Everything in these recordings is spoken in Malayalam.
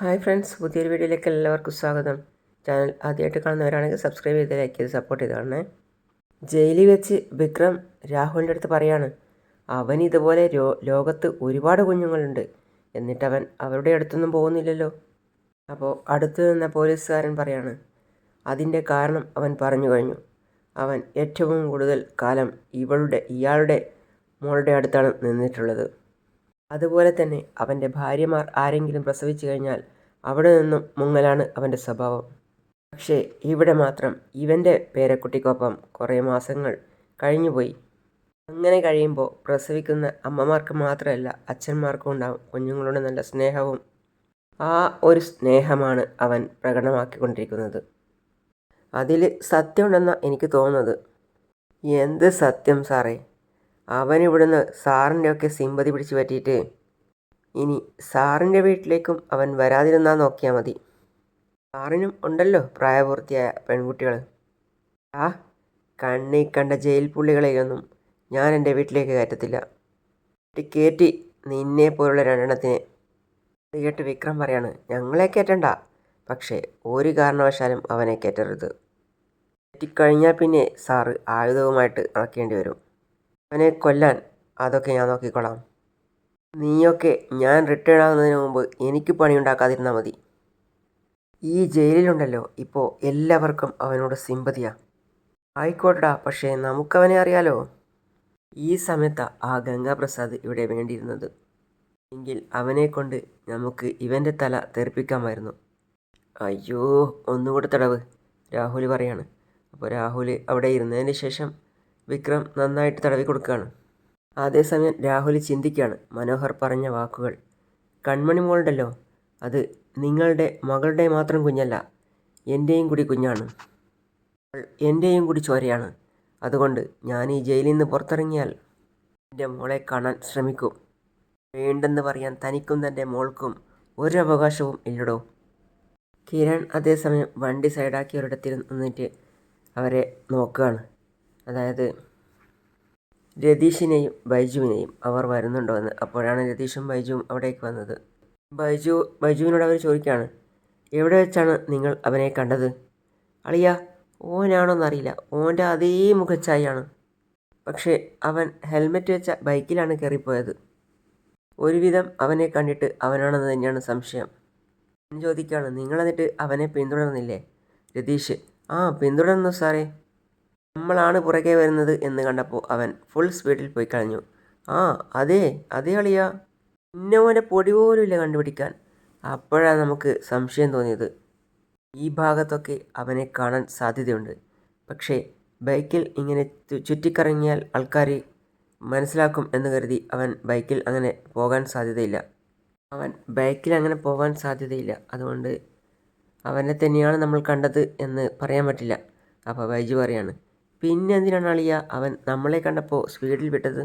ഹായ് ഫ്രണ്ട്സ് പുതിയൊരു വീഡിയോയിലേക്ക് എല്ലാവർക്കും സ്വാഗതം. ചാനൽ ആദ്യമായിട്ട് കാണുന്നവരാണെങ്കിൽ സബ്സ്ക്രൈബ് ചെയ്ത് ലൈക്ക് ചെയ്ത് സപ്പോർട്ട് ചെയ്ത് കാണണേ. ജയിലിൽ വെച്ച് വിക്രം രാഹുലിന്റെ അടുത്ത് പറയാണ് അവൻ ഇതുപോലെ ലോകത്ത് ഒരുപാട് കുഞ്ഞുങ്ങളുണ്ട്. എന്നിട്ട് അവൻ അവരുടെ അടുത്തൊന്നും പോകുന്നില്ലല്ലോ. അപ്പോൾ അടുത്ത് നിന്ന പോലീസുകാരൻ പറയാണ് അതിന്റെ കാരണം അവൻ പറഞ്ഞു കഴിഞ്ഞു. അവൻ ഏറ്റവും കൂടുതൽ കാലം ഇവളുടെ ഇയാളുടെ മോളുടെ അടുത്താണ് നിന്നിട്ടുള്ളത്. അതുപോലെ തന്നെ അവന്റെ ഭാര്യമാർ ആരെങ്കിലും പ്രസവിച്ചു കഴിഞ്ഞാൽ അവിടെ നിന്നും മുങ്ങലാണ് അവന്റെ സ്വഭാവം. പക്ഷേ ഇവിടെ മാത്രം ഇവന്റെ പേരക്കുട്ടിക്കൊപ്പം കുറേ മാസങ്ങൾ കഴിഞ്ഞുപോയി. അങ്ങനെ കഴിയുമ്പോൾ പ്രസവിക്കുന്ന അമ്മമാർക്ക് മാത്രമല്ല അച്ഛന്മാർക്കും ഉണ്ടാവും കുഞ്ഞുങ്ങളുടെ നല്ല സ്നേഹവും. ആ ഒരു സ്നേഹമാണ് അവൻ പ്രകടമാക്കിക്കൊണ്ടിരിക്കുന്നത്. അതിൽ സത്യമുണ്ടെന്നാണ് എനിക്ക് തോന്നുന്നത്. എന്ത് സത്യം സാറേ? അവൻ ഇവിടുന്ന് സാറിന്റെയൊക്കെ സിമ്പതി പിടിച്ചു പറ്റിയിട്ട് ഇനി സാറിന്റെ വീട്ടിലേക്കും അവൻ വരാതിരുന്നാൽ നോക്കിയാൽ മതി. സാറിനും ഉണ്ടല്ലോ പ്രായപൂർത്തിയായ പെൺകുട്ടികൾ ആ കണ്ണി കണ്ട ജയിൽ പുള്ളികളെയൊന്നും ഞാൻ എന്റെ വീട്ടിലേക്ക് കയറ്റത്തില്ല. കയറ്റി നിന്നെ പോലുള്ള രണ്ടെണ്ണത്തിനെ. കേട്ട് വിക്രം പറയാണ് ഞങ്ങളെ കയറ്റണ്ട. പക്ഷേ ഒരു കാരണവശാലും അവനെ കയറ്റരുത്. കയറ്റിക്കഴിഞ്ഞാൽ പിന്നെ സാറ് ആയുധവുമായിട്ട് നടക്കേണ്ടി വരും. അവനെ കൊല്ലാൻ അതൊക്കെ ഞാൻ നോക്കിക്കോളാം നീയൊക്കെ ഞാൻ റിട്ടേൺ ആകുന്നതിന് മുമ്പ് എനിക്ക് പണിയുണ്ടാക്കാതിരുന്നാൽ മതി. ഈ ജയിലിലുണ്ടല്ലോ ഇപ്പോൾ എല്ലാവർക്കും അവനോട് സിമ്പതിയാ ആയിക്കോട്ടടാ പക്ഷേ നമുക്കവനെ അറിയാലോ. ഈ സമയത്താണ് ആ ഗംഗാപ്രസാദ് ഇവിടെ വേണ്ടിയിരുന്നത്. എങ്കിൽ അവനെ കൊണ്ട് നമുക്ക് ഇവന്റെ തല തെറിപ്പിക്കാമായിരുന്നു. അയ്യോ ഒന്നുകൂടെ തടവ്. രാഹുൽ പറയാണ്. അപ്പോൾ രാഹുൽ അവിടെ ഇരുന്നതിന് ശേഷം വിക്രം നന്നായിട്ട് തടവി കൊടുക്കുകയാണ്. അതേസമയം രാഹുൽ ചിന്തിക്കുകയാണ്. മനോഹർ പറഞ്ഞ വാക്കുകൾ. കൺമണി മോളുണ്ടല്ലോ. അത് നിങ്ങളുടെ മകളുടെ മാത്രം കുഞ്ഞല്ല എന്റെയും കൂടി കുഞ്ഞാണ്. എന്റെയും കൂടി ചോരയാണ്. അതുകൊണ്ട് ഞാൻ ഈ ജയിലിൽ നിന്ന് പുറത്തിറങ്ങിയാൽ എന്റെ മോളെ കാണാൻ ശ്രമിക്കും. വേണ്ടെന്ന് പറയാൻ തനിക്കും തന്റെ മോൾക്കും ഒരു അവകാശവും ഇല്ലടോ. കിരൺ അതേസമയം വണ്ടി സൈഡാക്കിയവരുടെ നിന്നിട്ട് അവരെ നോക്കുകയാണ്. അതായത് രതീഷിനെയും ബൈജുവിനെയും അവർ വരുന്നുണ്ടോ എന്ന്. അപ്പോഴാണ് രതീഷും ബൈജുവും അവിടേക്ക് വന്നത്. ബൈജു ബൈജുവിനോട് അവർ ചോദിക്കുകയാണ് എവിടെ വെച്ചാണ് നിങ്ങൾ അവനെ കണ്ടത്? അളിയ ഓനാണോന്നറിയില്ല. ഓന്റെ അതേ മുഖച്ചായാണ് പക്ഷേ അവൻ ഹെൽമെറ്റ് വെച്ച ബൈക്കിലാണ് കയറിപ്പോയത്. ഒരുവിധം അവനെ കണ്ടിട്ട് അവനാണെന്ന് തന്നെയാണ് സംശയം. ചോദിക്കുകയാണ് നിങ്ങളെന്നിട്ട് അവനെ പിന്തുടർന്നില്ലേ? രതീഷ്. ആ പിന്തുടർന്നു സാറേ. നമ്മളാണ് പുറകെ വരുന്നത് എന്ന് കണ്ടപ്പോൾ അവൻ ഫുൾ സ്പീഡിൽ പോയി കളഞ്ഞു ആ അതെ അതേ അളിയാ. ഇന്നവന്റെ പൊടി പോലും ഇല്ല കണ്ടുപിടിക്കാൻ. അപ്പോഴാണ് നമുക്ക് സംശയം തോന്നിയത്. ഈ ഭാഗത്തൊക്കെ അവനെ കാണാൻ സാധ്യതയുണ്ട്. പക്ഷേ ബൈക്കിൽ ഇങ്ങനെ ചുറ്റിക്കറങ്ങിയാൽ ആൾക്കാർ മനസ്സിലാക്കും എന്ന് കരുതി അവൻ ബൈക്കിൽ അങ്ങനെ പോകാൻ സാധ്യതയില്ല. അവൻ ബൈക്കിൽ അങ്ങനെ പോകാൻ സാധ്യതയില്ല. അതുകൊണ്ട് അവനെ തന്നെയാണ് നമ്മൾ കണ്ടത് എന്ന് പറയാൻ പറ്റില്ല. അപ്പോൾ ബൈജു പറയാണ് പിന്നെ എന്തിനാണ് അളിയ അവൻ നമ്മളെ കണ്ടപ്പോൾ സ്പീഡിൽ വിട്ടത്?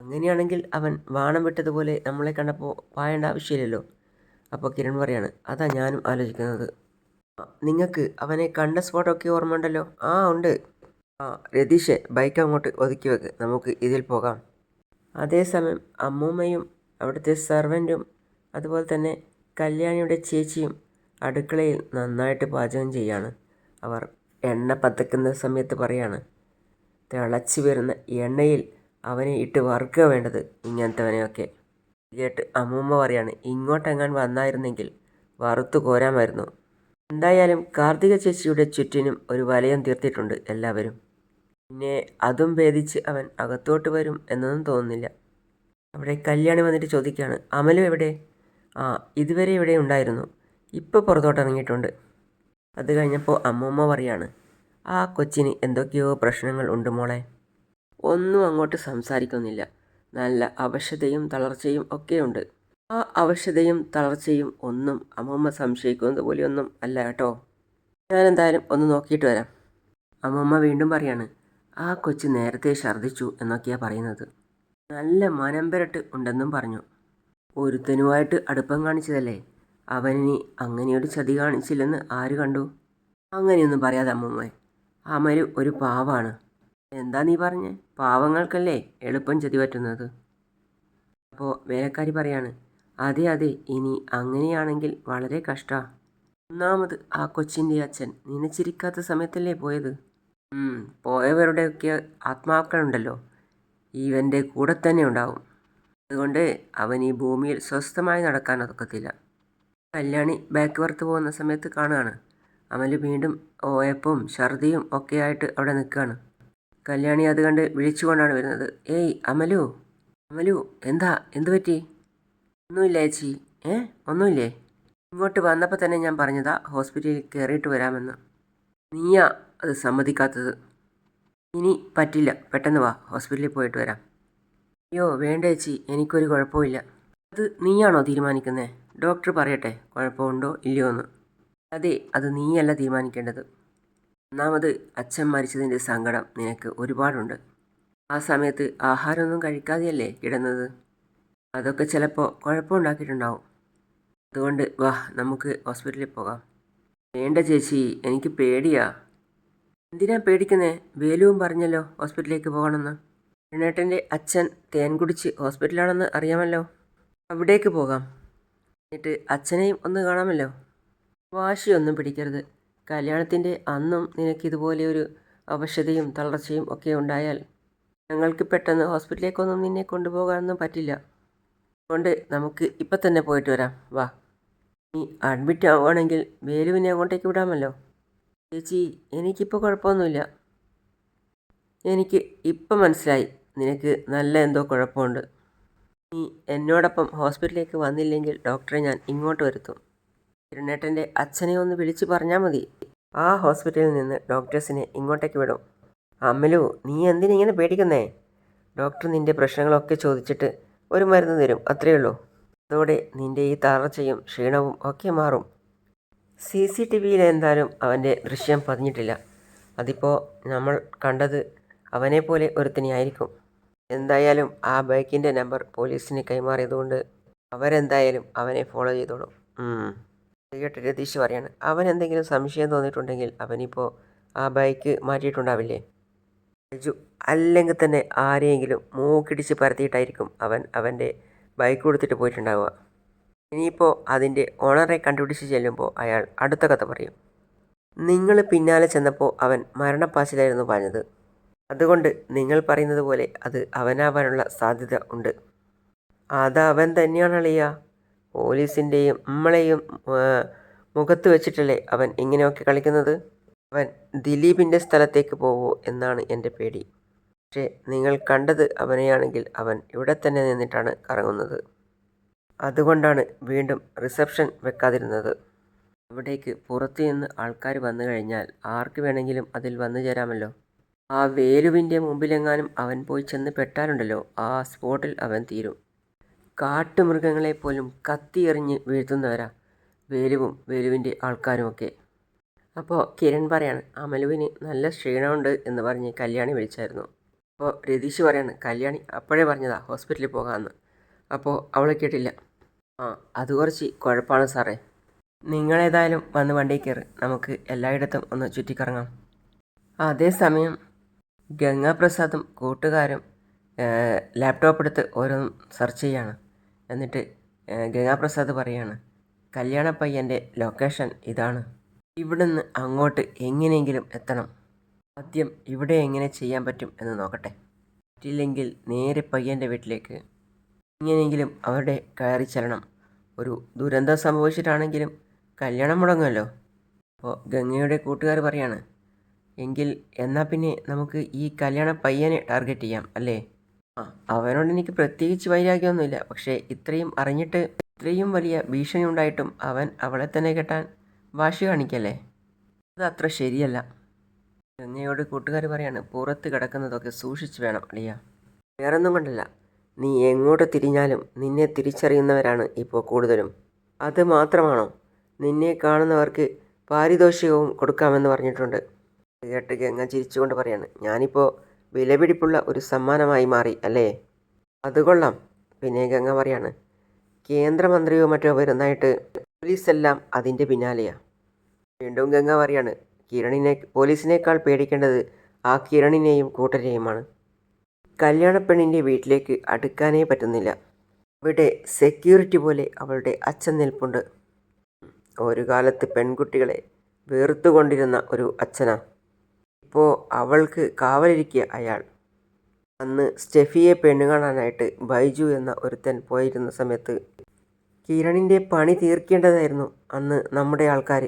അങ്ങനെയാണെങ്കിൽ അവൻ വാണം വിട്ടതുപോലെ നമ്മളെ കണ്ടപ്പോൾ പായേണ്ട ആവശ്യമില്ലല്ലോ. അപ്പോൾ കിരൺ പറയാണ് അതാ ഞാനും ആലോചിക്കുന്നത്. നിങ്ങൾക്ക് അവനെ കണ്ട സ്പോട്ടൊക്കെ ഓർമ്മ ഉണ്ടല്ലോ ആ ഉണ്ട്. ആ രതീഷെ ബൈക്ക് അങ്ങോട്ട് ഒതുക്കി വെക്ക്. നമുക്ക് ഇതിൽ പോകാം. അതേസമയം അമ്മൂമ്മയും അവിടുത്തെ സെർവന്റും അതുപോലെ തന്നെ കല്യാണിയുടെ ചേച്ചിയും അടുക്കളയിൽ നന്നായിട്ട് പാചകം ചെയ്യാണ്. അവർ എണ്ണ പതക്കുന്ന സമയത്ത് പറയാണ് തിളച്ച് വരുന്ന എണ്ണയിൽ അവനെ ഇട്ട് വറുക്കുക വേണ്ടത് ഇങ്ങനത്തവനെയൊക്കെ കേട്ട് അമ്മൂമ്മ പറയാണ് ഇങ്ങോട്ടെങ്ങാൻ വന്നായിരുന്നെങ്കിൽ വറുത്തു കോരാമായിരുന്നു. എന്തായാലും കാർത്തിക ചേച്ചിയുടെ ചുറ്റിനും ഒരു വലയം തീർത്തിട്ടുണ്ട് എല്ലാവരും. പിന്നെ അതും ഭേദിച്ച് അവൻ അകത്തോട്ട് വരും എന്നൊന്നും തോന്നുന്നില്ല. അവിടെ കല്യാണി വന്നിട്ട് ചോദിക്കുകയാണ് അമലും എവിടെ? ആ ഇതുവരെ ഇവിടെ ഉണ്ടായിരുന്നു. ഇപ്പോൾ പുറത്തോട്ടിറങ്ങിയിട്ടുണ്ട് അത് കഴിഞ്ഞപ്പോൾ അമ്മൂമ്മ പറയാണ് ആ കൊച്ചിന് എന്തൊക്കെയോ പ്രശ്നങ്ങൾ ഉണ്ട് മോളെ. ഒന്നും അങ്ങോട്ട് സംസാരിക്കുന്നില്ല. നല്ല അവശതയും തളർച്ചയും ഒക്കെയുണ്ട് ആ അവശതയും തളർച്ചയും ഒന്നും അമ്മൂമ്മ സംശയിക്കുന്നത് പോലെയൊന്നും അല്ല കേട്ടോ. ഞാനെന്തായാലും ഒന്ന് നോക്കിയിട്ട് വരാം. അമ്മൂമ്മ വീണ്ടും പറയാണ് ആ കൊച്ച് നേരത്തെ ഛർദ്ദിച്ചു എന്നൊക്കെയാണ് പറയുന്നത്. നല്ല മനംപരട്ട് ഉണ്ടെന്നും പറഞ്ഞു. ഒരുത്തനുമായിട്ട് അടുപ്പം കാണിച്ചതല്ലേ? അവനിനി അങ്ങനെയൊരു ചതി കാണിച്ചില്ലെന്ന് ആര് കണ്ടു? അങ്ങനെയൊന്നും പറയാതെ അമ്മമ്മേ അമര് ഒരു പാവാണ്. എന്താ നീ പറഞ്ഞേ? പാവങ്ങൾക്കല്ലേ എളുപ്പം ചതി പറ്റുന്നത്? അപ്പോൾ വേലക്കാരി പറയാണ് അതെ അതെ ഇനി അങ്ങനെയാണെങ്കിൽ വളരെ കഷ്ടാ. ഒന്നാമത് ആ കൊച്ചിന്റെ അച്ഛൻ നനച്ചിരിക്കാത്ത സമയത്തല്ലേ പോയത്? പോയവരുടെയൊക്കെ ആത്മാക്കളുണ്ടല്ലോ. ഇവന്റെ കൂടെ തന്നെ ഉണ്ടാവും. അതുകൊണ്ട് അവൻ ഈ ഭൂമിയിൽ സ്വസ്ഥമായി നടക്കാൻ ഒക്കത്തില്ല. കല്യാണി ബാക്ക് വർത്ത് പോകുന്ന സമയത്ത് കാണുകയാണ്. അമൽ വീണ്ടും ഓയപ്പും ഛർദിയും ഒക്കെ ആയിട്ട് അവിടെ നിൽക്കുകയാണ്. കല്യാണി അത് കണ്ട് വിളിച്ചുകൊണ്ടാണ് വരുന്നത്. ഏയ് അമലു അമലു എന്താ? എന്തു പറ്റി? ഒന്നുമില്ല ചേച്ചി. ഏ? ഒന്നുമില്ലേ? ഇങ്ങോട്ട് വന്നപ്പോൾ തന്നെ ഞാൻ പറഞ്ഞതാ ഹോസ്പിറ്റലിൽ കയറിയിട്ട് വരാമെന്ന്. നീയാ അത് സമ്മതിക്കാത്തത്. ഇനി പറ്റില്ല. പെട്ടെന്ന് വാ. ഹോസ്പിറ്റലിൽ പോയിട്ട് വരാം. അയ്യോ വേണ്ട ചേച്ചി. എനിക്കൊരു കുഴപ്പമില്ല അത് നീയാണോ തീരുമാനിക്കുന്നത് ഡോക്ടർ പറയട്ടെ കുഴപ്പമുണ്ടോ ഇല്ലയോ എന്ന് അതെ അത് നീയല്ല തീരുമാനിക്കേണ്ടത്. ഒന്നാമത് അച്ഛൻ മരിച്ചതിന്റെ സങ്കടം നിനക്ക് ഒരുപാടുണ്ട്. ആ സമയത്ത് ആഹാരമൊന്നും കഴിക്കാതെയല്ലേ കിടന്നത്? അതൊക്കെ ചിലപ്പോൾ കുഴപ്പമുണ്ടാക്കിയിട്ടുണ്ടാവും. അതുകൊണ്ട് വാ നമുക്ക് ഹോസ്പിറ്റലിൽ പോകാം. വേണ്ട ചേച്ചി എനിക്ക് പേടിയാ. എന്തിനാ പേടിക്കുന്നേ? വേലുവും പറഞ്ഞല്ലോ ഹോസ്പിറ്റലിലേക്ക് പോകണമെന്ന്. എണ്ണേട്ടന്റെ അച്ഛൻ തേൻ കുടിച്ച് ഹോസ്പിറ്റലാണെന്ന് അറിയാമല്ലോ. അവിടേക്ക് പോകാം. എന്നിട്ട് അച്ഛനെയും ഒന്ന് കാണാമല്ലോ. വാശിയൊന്നും പിടിക്കരുത്. കല്യാണത്തിന്റെ അന്നും നിനക്ക് ഇതുപോലെ ഒരു അവശതയും തളർച്ചയും ഒക്കെ ഉണ്ടായാൽ ഞങ്ങൾക്ക് പെട്ടെന്ന് ഹോസ്പിറ്റലിലേക്കൊന്നും നിന്നെ കൊണ്ടുപോകാനൊന്നും പറ്റില്ല. അതുകൊണ്ട് നമുക്ക് ഇപ്പം തന്നെ പോയിട്ട് വരാം. വാ. നീ അഡ്മിറ്റ് ആവുകയാണെങ്കിൽ വേലുവിനെ അങ്ങോട്ടേക്ക് വിടാമല്ലോ. ചേച്ചി എനിക്കിപ്പോൾ കുഴപ്പമൊന്നുമില്ല. എനിക്ക് ഇപ്പം മനസ്സിലായി നിനക്ക് നല്ല എന്തോ കുഴപ്പമുണ്ട്. നീ എന്നോടൊപ്പം ഹോസ്പിറ്റലിലേക്ക് വന്നില്ലെങ്കിൽ ഡോക്ടറെ ഞാൻ ഇങ്ങോട്ട് വരുത്തും. കിരണേട്ടന്റെ അച്ഛനെ ഒന്ന് വിളിച്ചു പറഞ്ഞാൽ മതി. ആ ഹോസ്പിറ്റലിൽ നിന്ന് ഡോക്ടേഴ്സിനെ ഇങ്ങോട്ടേക്ക് വിടും. അമ്മലു നീ എന്തിനിങ്ങനെ പേടിക്കുന്നേ? ഡോക്ടർ നിന്റെ പ്രശ്നങ്ങളൊക്കെ ചോദിച്ചിട്ട് ഒരു മരുന്ന് തരും അത്രയേ ഉള്ളൂ. അതോടെ നിന്റെ ഈ തളർച്ചയും ക്ഷീണവും ഒക്കെ മാറും. സി സി ടി വിയിൽ എന്തായാലും അവന്റെ ദൃശ്യം പതിഞ്ഞിട്ടില്ല. അതിപ്പോൾ നമ്മൾ കണ്ടത് അവനെ പോലെ ഒരുത്തനെയായിരിക്കും. എന്തായാലും ആ ബൈക്കിന്റെ നമ്പർ പോലീസിന് കൈമാറിയതുകൊണ്ട് അവരെന്തായാലും അവനെ ഫോളോ ചെയ്തോളും. കേട്ട് രതീഷ് പറയാണ് അവൻ എന്തെങ്കിലും സംശയം തോന്നിയിട്ടുണ്ടെങ്കിൽ അവനിപ്പോൾ ആ ബൈക്ക് മാറ്റിയിട്ടുണ്ടാവില്ലേ? രജു അല്ലെങ്കിൽ തന്നെ ആരെയെങ്കിലും മൂക്കിടിച്ച് പരത്തിയിട്ടായിരിക്കും അവൻ അവന്റെ ബൈക്ക് കൊടുത്തിട്ട് പോയിട്ടുണ്ടാവുക. ഇനിയിപ്പോൾ അതിന്റെ ഓണറെ കണ്ടുപിടിച്ച് ചെല്ലുമ്പോൾ അയാൾ അടുത്ത കഥ പറയും. നിങ്ങൾ പിന്നാലെ ചെന്നപ്പോൾ അവൻ മരണപ്പാച്ചിലായിരുന്നു പറഞ്ഞത്. അതുകൊണ്ട് നിങ്ങൾ പറയുന്നത് പോലെ അത് അവനാവാനുള്ള സാധ്യത ഉണ്ട്. അത് അവൻ തന്നെയാണ് അളിയ. പോലീസിന്റെയും നമ്മളെയും മുഖത്ത് വെച്ചിട്ടല്ലേ അവൻ ഇങ്ങനെയൊക്കെ കളിക്കുന്നത്? അവൻ ദിലീപിന്റെ സ്ഥലത്തേക്ക് പോവോ എന്നാണ് എന്റെ പേടി. പക്ഷേ നിങ്ങൾ കണ്ടത് അവനെയാണെങ്കിൽ അവൻ ഇവിടെ തന്നെ നിന്നിട്ടാണ് കറങ്ങുന്നത്. അതുകൊണ്ടാണ് വീണ്ടും റിസപ്ഷൻ വെക്കാതിരുന്നത്. അവിടേക്ക് പുറത്തു നിന്ന് ആൾക്കാർ വന്നു കഴിഞ്ഞാൽ ആർക്ക് വേണമെങ്കിലും അതിൽ വന്നു ചേരാമല്ലോ. ആ വേലുവിന്റെ മുമ്പിലെങ്ങാനും അവൻ പോയി ചെന്ന് പെട്ടാലുണ്ടല്ലോ. ആ സ്പോട്ടിൽ അവൻ തീരും. കാട്ടുമൃഗങ്ങളെ പോലും കത്തിയെറിഞ്ഞ് വീഴ്ത്തുന്നവരാ വേലുവും വേലുവിന്റെ ആൾക്കാരുമൊക്കെ. അപ്പോൾ കിരൺ പറയാണ് അമലുവിന് നല്ല ക്ഷീണമുണ്ട് എന്ന് പറഞ്ഞ് കല്യാണി വിളിച്ചായിരുന്നു. അപ്പോൾ രതീഷ് പറയാണ് കല്യാണി അപ്പോഴേ പറഞ്ഞതാ ഹോസ്പിറ്റലിൽ പോകാമെന്ന്. അപ്പോൾ അവളെ കേട്ടില്ല. ആ അത് കുറച്ച് കുഴപ്പമാണ് സാറേ. നിങ്ങളേതായാലും വന്ന് വണ്ടി കയറി. നമുക്ക് എല്ലായിടത്തും ഒന്ന് ചുറ്റിക്കറങ്ങാം. അതേസമയം ഗംഗാപ്രസാദും കൂട്ടുകാരും ലാപ്ടോപ്പ് എടുത്ത് ഓരോന്നും സെർച്ച് ചെയ്യാണ്. എന്നിട്ട് ഗംഗാപ്രസാദ് പറയാണ് കല്യാണ പയ്യന്റെ ലൊക്കേഷൻ ഇതാണ്. ഇവിടുന്ന് അങ്ങോട്ട് എങ്ങനെയെങ്കിലും എത്തണം. ആദ്യം ഇവിടെ എങ്ങനെ ചെയ്യാൻ പറ്റും എന്ന് നോക്കട്ടെ. പറ്റില്ലെങ്കിൽ നേരെ പയ്യന്റെ വീട്ടിലേക്ക്. എങ്ങനെയെങ്കിലും അവരുടെ കയറി ചെല്ലണം. ഒരു ദുരന്തം സംഭവിച്ചിട്ടാണെങ്കിലും കല്യാണം മുടങ്ങുമല്ലോ. അപ്പോൾ ഗംഗയുടെ കൂട്ടുകാർ പറയാണ് എങ്കിൽ എന്നാൽ പിന്നെ നമുക്ക് ഈ കല്യാണ പയ്യനെ ടാർഗറ്റ് ചെയ്യാം അല്ലേ? ആ അവനോട് എനിക്ക് പ്രത്യേകിച്ച് വൈരാഗ്യമൊന്നുമില്ല. പക്ഷേ ഇത്രയും അറിഞ്ഞിട്ട് ഇത്രയും വലിയ ഭീഷണി ഉണ്ടായിട്ടും അവൻ അവളെ തന്നെ കെട്ടാൻ വാശി കാണിക്കല്ലേ? അത് അത്ര ശരിയല്ല. ഗംഗയോട് കൂട്ടുകാർ പറയാണ് പുറത്ത് കിടക്കുന്നതൊക്കെ സൂക്ഷിച്ച് വേണം അളിയ. വേറൊന്നും കൊണ്ടല്ല. നീ എങ്ങോട്ട് തിരിഞ്ഞാലും നിന്നെ തിരിച്ചറിയുന്നവരാണ് ഇപ്പോൾ കൂടുതലും. അത് മാത്രമാണോ? നിന്നെ കാണുന്നവർക്ക് പാരിതോഷികവും കൊടുക്കാമെന്ന് പറഞ്ഞിട്ടുണ്ട്. കേട്ട് ഗംഗ ചിരിച്ചുകൊണ്ട് പറയാണ് ഞാനിപ്പോൾ വിലപിടിപ്പുള്ള ഒരു സമ്മാനമായി മാറി അല്ലേ? അത് കൊള്ളാം പിന്നെ ഗംഗ പറയാണ് കേന്ദ്രമന്ത്രിയോ മറ്റോ വരുന്നതായിട്ട് പോലീസെല്ലാം അതിന്റെ പിന്നാലെയാണ് വീണ്ടും ഗംഗ പറയാണ് കിരണിനെ പോലീസിനേക്കാൾ പേടിക്കേണ്ടത് ആ കിരണിനെയും കൂട്ടരെയുമാണ്. കല്യാണപ്പെണ്ണിന്റെ വീട്ടിലേക്ക് അടുക്കാനേ പറ്റുന്നില്ല. അവിടെ സെക്യൂരിറ്റി പോലെ അവളുടെ അച്ഛൻ നിൽപ്പുണ്ട്. ഒരു കാലത്ത് പെൺകുട്ടികളെ വേർത്തുകൊണ്ടിരുന്ന ഒരു അച്ഛനാ. ഇപ്പോൾ അവൾക്ക് കാവലിരിക്കുക അയാൾ. അന്ന് സ്റ്റെഫിയെ പെണ്ണു കാണാനായിട്ട് ബൈജു എന്ന ഒരുത്തൻ പോയിരുന്ന സമയത്ത് കിരണിന്റെ പണി തീർക്കേണ്ടതായിരുന്നു അന്ന് നമ്മുടെ ആൾക്കാർ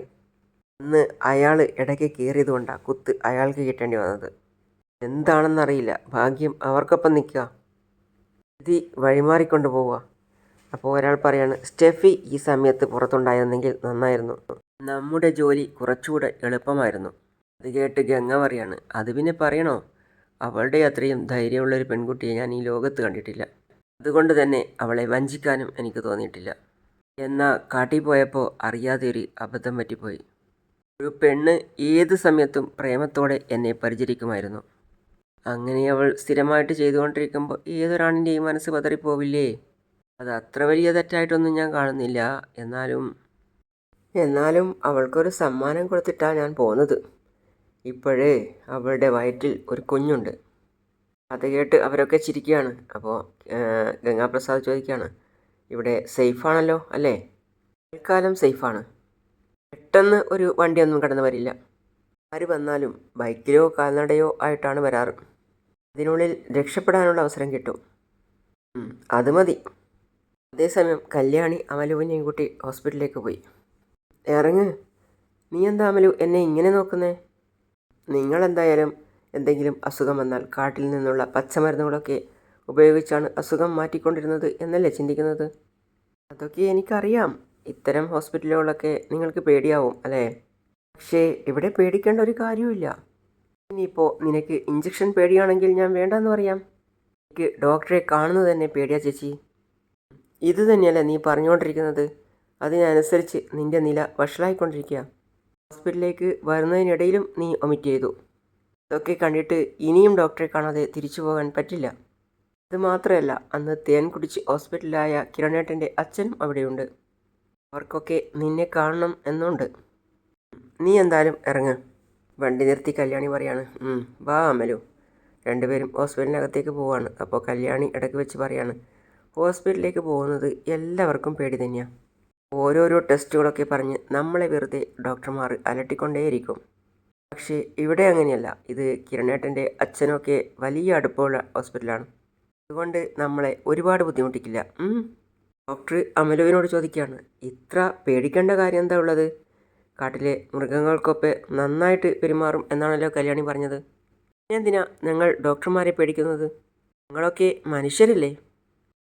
അന്ന് അയാൾ ഇടയ്ക്ക് കയറിയതുകൊണ്ടാണ് കുത്ത് അയാൾക്ക് കിട്ടേണ്ടി വന്നത്. എന്താണെന്നറിയില്ല. ഭാഗ്യം അവർക്കൊപ്പം നിൽക്കുക ഇത് വഴിമാറിക്കൊണ്ട് പോവുക. അപ്പോൾ ഒരാൾ പറയാണ് സ്റ്റെഫി ഈ സമയത്ത് പുറത്തുണ്ടായിരുന്നെങ്കിൽ നന്നായിരുന്നു. നമ്മുടെ ജോലി കുറച്ചുകൂടെ എളുപ്പമായിരുന്നു. അത് കേട്ട് ഗംഗ പറയാണ് അത് പിന്നെ പറയണോ? അവളുടെ അത്രയും ധൈര്യമുള്ളൊരു പെൺകുട്ടിയെ ഞാൻ ഈ ലോകത്ത് കണ്ടിട്ടില്ല. അതുകൊണ്ട് തന്നെ അവളെ വഞ്ചിക്കാനും എനിക്ക് തോന്നിയിട്ടില്ല. എന്നാൽ കാട്ടിൽ പോയപ്പോൾ അറിയാതെ ഒരു അബദ്ധം പറ്റിപ്പോയി. ഒരു പെണ്ണ് ഏത് സമയത്തും പ്രേമത്തോടെ എന്നെ പരിചരിക്കുമായിരുന്നു. അങ്ങനെ അവൾ സ്ഥിരമായിട്ട് ചെയ്തുകൊണ്ടിരിക്കുമ്പോൾ ഏതൊരാണിന്റെയും മനസ്സ് പതറിപ്പോവില്ലേ? അത് അത്ര വലിയ തെറ്റായിട്ടൊന്നും ഞാൻ കാണുന്നില്ല. എന്നാലും എന്നാലും അവൾക്കൊരു സമ്മാനം കൊടുത്തിട്ടാണ് ഞാൻ പോകുന്നത് ഇപ്പോഴേ അവളുടെ വയറ്റിൽ ഒരു കുഞ്ഞുണ്ട്. അത് കേട്ട് അവരൊക്കെ ചിരിക്കുകയാണ്. അപ്പോൾ ഗംഗാപ്രസാദ് ചോദിക്കുകയാണ് ഇവിടെ സേഫാണല്ലോ അല്ലേ? തൽക്കാലം സേഫാണ്. പെട്ടെന്ന് ഒരു വണ്ടിയൊന്നും കടന്നു വരില്ല. ആര് വന്നാലും ബൈക്കിലോ കാൽനടയോ ആയിട്ടാണ് വരാറ്. അതിനുള്ളിൽ രക്ഷപ്പെടാനുള്ള അവസരം കിട്ടും. അത് മതി. അതേസമയം കല്യാണി അമലുവിനെയും കൂട്ടി ഹോസ്പിറ്റലിലേക്ക് പോയി. ഇറങ്ങ്. നീ എന്താ അമലു എന്നെ ഇങ്ങനെ നോക്കുന്നേ? നിങ്ങളെന്തായാലും എന്തെങ്കിലും അസുഖം വന്നാൽ കാട്ടിൽ നിന്നുള്ള പച്ചമരുന്നുകളൊക്കെ ഉപയോഗിച്ചാണ് അസുഖം മാറ്റിക്കൊണ്ടിരുന്നത് എന്നല്ലേ ചിന്തിക്കുന്നത്? അതൊക്കെ എനിക്കറിയാം. ഇത്തരം ഹോസ്പിറ്റലുകളൊക്കെ നിങ്ങൾക്ക് പേടിയാവും അല്ലേ? പക്ഷേ ഇവിടെ പേടിക്കേണ്ട ഒരു കാര്യവുമില്ല. ഇനിയിപ്പോൾ നിനക്ക് ഇഞ്ചക്ഷൻ പേടിയാണെങ്കിൽ ഞാൻ വേണ്ടെന്ന് പറയാം. എനിക്ക് ഡോക്ടറെ കാണുന്നത് തന്നെ പേടിയാ ചേച്ചി. ഇത് തന്നെയല്ലേ നീ പറഞ്ഞുകൊണ്ടിരിക്കുന്നത്? അതിനനുസരിച്ച് നിന്റെ നില വഷളായിക്കൊണ്ടിരിക്കുക. ഹോസ്പിറ്റലിലേക്ക് വരുന്നതിനിടയിലും നീ ഒമിറ്റ് ചെയ്തു. ഇതൊക്കെ കണ്ടിട്ട് ഇനിയും ഡോക്ടറെ കാണാതെ തിരിച്ചു പോകാൻ പറ്റില്ല. ഇത് മാത്രമല്ല അന്ന് തേൻ കുടിച്ച് ഹോസ്പിറ്റലിലായ കിരണേട്ടന്റെ അച്ഛനും അവിടെയുണ്ട്. അവർക്കൊക്കെ നിന്നെ കാണണം എന്നുണ്ട്. നീ എന്തായാലും ഇറങ്ങ്. വണ്ടി നിർത്തി കല്യാണി പറയാണ്. വാ അമലു. രണ്ടുപേരും ഹോസ്പിറ്റലിനകത്തേക്ക് പോവാണ്. അപ്പോൾ കല്യാണി ഇടയ്ക്ക് വെച്ച് പറയാണ് ഹോസ്പിറ്റലിലേക്ക് പോകുന്നത് എല്ലാവർക്കും പേടി തന്നെയാണ് ഓരോരോ ടെസ്റ്റുകളൊക്കെ പറഞ്ഞ് നമ്മളെ വെറുതെ ഡോക്ടർമാർ അലട്ടിക്കൊണ്ടേയിരിക്കും. പക്ഷേ ഇവിടെ അങ്ങനെയല്ല. ഇത് കിരണേട്ടന്റെ അച്ഛനൊക്കെ വലിയ അടുപ്പമുള്ള ഹോസ്പിറ്റലാണ്. അതുകൊണ്ട് നമ്മളെ ഒരുപാട് ബുദ്ധിമുട്ടിക്കില്ല. ഡോക്ടർ അമലുവിനോട് ചോദിക്കുകയാണ്. ഇത്ര പേടിക്കേണ്ട കാര്യം എന്താ ഉള്ളത്? കാട്ടിലെ മൃഗങ്ങൾക്കൊപ്പം നന്നായിട്ട് പെരുമാറും എന്നാണല്ലോ കല്യാണി പറഞ്ഞത്. എന്തിനാ ഞങ്ങൾ ഡോക്ടർമാരെ പേടിക്കുന്നത്? നിങ്ങളൊക്കെ മനുഷ്യരല്ലേ?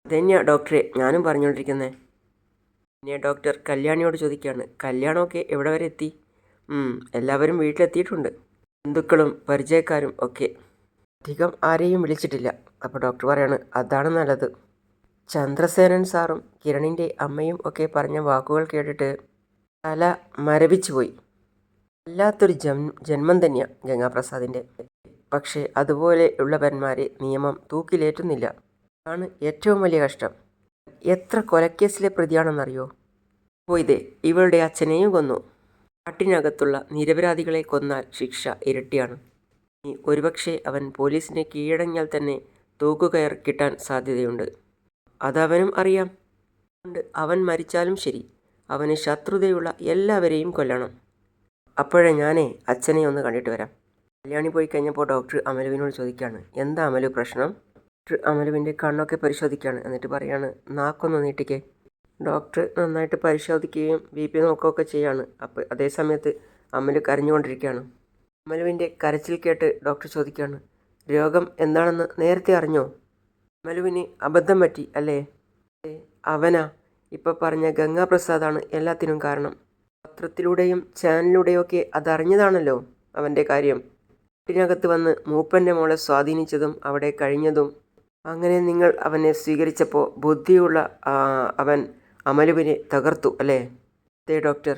അതന്നെയാ ഡോക്ടറെ ഞാനും പറഞ്ഞുകൊണ്ടിരിക്കുന്നത് പിന്നെ ഡോക്ടർ കല്യാണിയോട് ചോദിക്കുകയാണ് കല്യാണമൊക്കെ എവിടെ വരെ എത്തി? എല്ലാവരും വീട്ടിലെത്തിയിട്ടുണ്ട്. ബന്ധുക്കളും പരിചയക്കാരും ഒക്കെ. അധികം ആരെയും വിളിച്ചിട്ടില്ല. അപ്പോൾ ഡോക്ടർ പറയാണ് അതാണ് നല്ലത്. ചന്ദ്രസേനൻ സാറും കിരണിന്റെ അമ്മയും ഒക്കെ പറഞ്ഞ വാക്കുകൾ കേട്ടിട്ട് തല മരവിച്ചു പോയി. വല്ലാത്തൊരു ജന്മം തന്നെയാണ് ഗംഗാപ്രസാദിന്റെ പക്ഷേ അതുപോലെ ഉള്ളവന്മാരെ നിയമം തൂക്കിലേറ്റുന്നില്ല. അതാണ് ഏറ്റവും വലിയ കഷ്ടം. എത്ര കൊലക്കേസിലെ പ്രതിയാണെന്നറിയോ? പോയിതേ ഇവളുടെ അച്ഛനെയും കൊന്നു. കാട്ടിനകത്തുള്ള നിരപരാധികളെ കൊന്നാൽ ശിക്ഷ ഇരട്ടിയാണ്. ഇനി ഒരുപക്ഷെ അവൻ പോലീസിനെ കീഴടങ്ങിയാൽ തന്നെ തൂക്കുകയർ കിട്ടാൻ സാധ്യതയുണ്ട്. അതവനും അറിയാം. അതുകൊണ്ട് അവൻ മരിച്ചാലും ശരി. അവന് ശത്രുതയുള്ള എല്ലാവരെയും കൊല്ലണം. അപ്പോഴേ ഞാനേ അച്ഛനെ ഒന്ന് കണ്ടിട്ട് വരാം. കല്യാണി പോയി കഴിഞ്ഞപ്പോൾ ഡോക്ടർ അമലുവിനോട് ചോദിക്കുകയാണ്. എന്താ അമലു പ്രശ്നം? അമലുവിന്റെ കണ്ണൊക്കെ പരിശോധിക്കുകയാണ് എന്നിട്ട് പറയാണ് നാക്കൊന്ന് നീട്ടിക്കേ. ഡോക്ടർ നന്നായിട്ട് പരിശോധിക്കുകയും ബി പി നോക്കുകയൊക്കെ ചെയ്യാണ്. അപ്പോൾ അതേ സമയത്ത് അമലു കരഞ്ഞുകൊണ്ടിരിക്കുകയാണ്. അമലുവിന്റെ കരച്ചിൽ കേട്ട് ഡോക്ടർ ചോദിക്കുകയാണ് രോഗം എന്താണെന്ന് നേരത്തെ അറിഞ്ഞോ? അമലുവിന് അബദ്ധം പറ്റി അല്ലേ? അവനാ. ഇപ്പോൾ പറഞ്ഞ ഗംഗാപ്രസാദാണ് എല്ലാത്തിനും കാരണം. പത്രത്തിലൂടെയും ചാനലിലൂടെയും ഒക്കെ അതറിഞ്ഞതാണല്ലോ അവന്റെ കാര്യം. വീട്ടിനകത്ത് വന്ന് മൂപ്പന്റെ മോളെ സ്വാധീനിച്ചതും അവിടെ കഴിഞ്ഞതും അങ്ങനെ നിങ്ങൾ അവനെ സ്വീകരിച്ചപ്പോൾ ബുദ്ധിയുള്ള അവൻ അമലുവിനെ തകർത്തു അല്ലേ? അതെ ഡോക്ടർ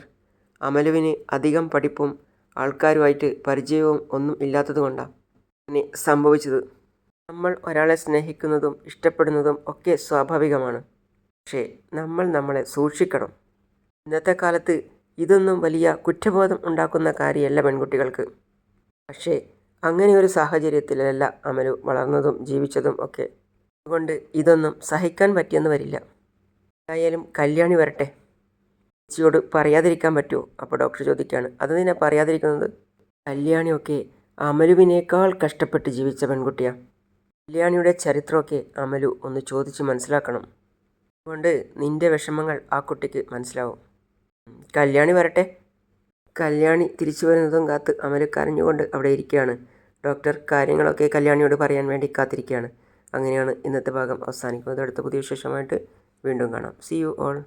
അമലുവിന് അധികം പഠിപ്പും ആൾക്കാരുമായിട്ട് പരിചയവും ഒന്നും ഇല്ലാത്തത് കൊണ്ടാണ് അങ്ങനെ സംഭവിച്ചത്. നമ്മൾ ഒരാളെ സ്നേഹിക്കുന്നതും ഇഷ്ടപ്പെടുന്നതും ഒക്കെ സ്വാഭാവികമാണ്. പക്ഷേ നമ്മൾ നമ്മളെ സൂക്ഷിക്കണം. ഇന്നത്തെ കാലത്ത് ഇതൊന്നും വലിയ കുറ്റബോധം ഉണ്ടാക്കുന്ന കാര്യമല്ല പെൺകുട്ടികൾക്ക്. പക്ഷേ അങ്ങനെ ഒരു സാഹചര്യത്തിലല്ല അമലു വളർന്നതും ജീവിച്ചതും ഒക്കെ. അതുകൊണ്ട് ഇതൊന്നും സഹിക്കാൻ പറ്റിയെന്ന് വരില്ല. എന്തായാലും കല്യാണി വരട്ടെ. ചേച്ചിയോട് പറയാതിരിക്കാൻ പറ്റുമോ? അപ്പോൾ ഡോക്ടർ ചോദിക്കുകയാണ്. അത് നിന്നെ പറയാതിരിക്കുന്നത്? കല്യാണിയൊക്കെ അമലുവിനേക്കാൾ കഷ്ടപ്പെട്ട് ജീവിച്ച പെൺകുട്ടിയാണ് കല്യാണിയുടെ ചരിത്രമൊക്കെ അമലു ഒന്ന് ചോദിച്ച് മനസ്സിലാക്കണം. അതുകൊണ്ട് നിന്റെ വിഷമങ്ങൾ ആ കുട്ടിക്ക് മനസ്സിലാവും. കല്യാണി വരട്ടെ. കല്യാണി തിരിച്ചു വരുന്നതും കാത്ത് അമൽ കരഞ്ഞുകൊണ്ട് അവിടെ ഇരിക്കുകയാണ്. ഡോക്ടർ കാര്യങ്ങളൊക്കെ കല്യാണിയോട് പറയാൻ വേണ്ടി കാത്തിരിക്കുകയാണ്. അങ്ങനെയാണ് ഇന്നത്തെ ഭാഗം അവസാനിക്കുന്നത്. അടുത്ത പുതിയ വിശേഷമായിട്ട് വീണ്ടും കാണാം. C you all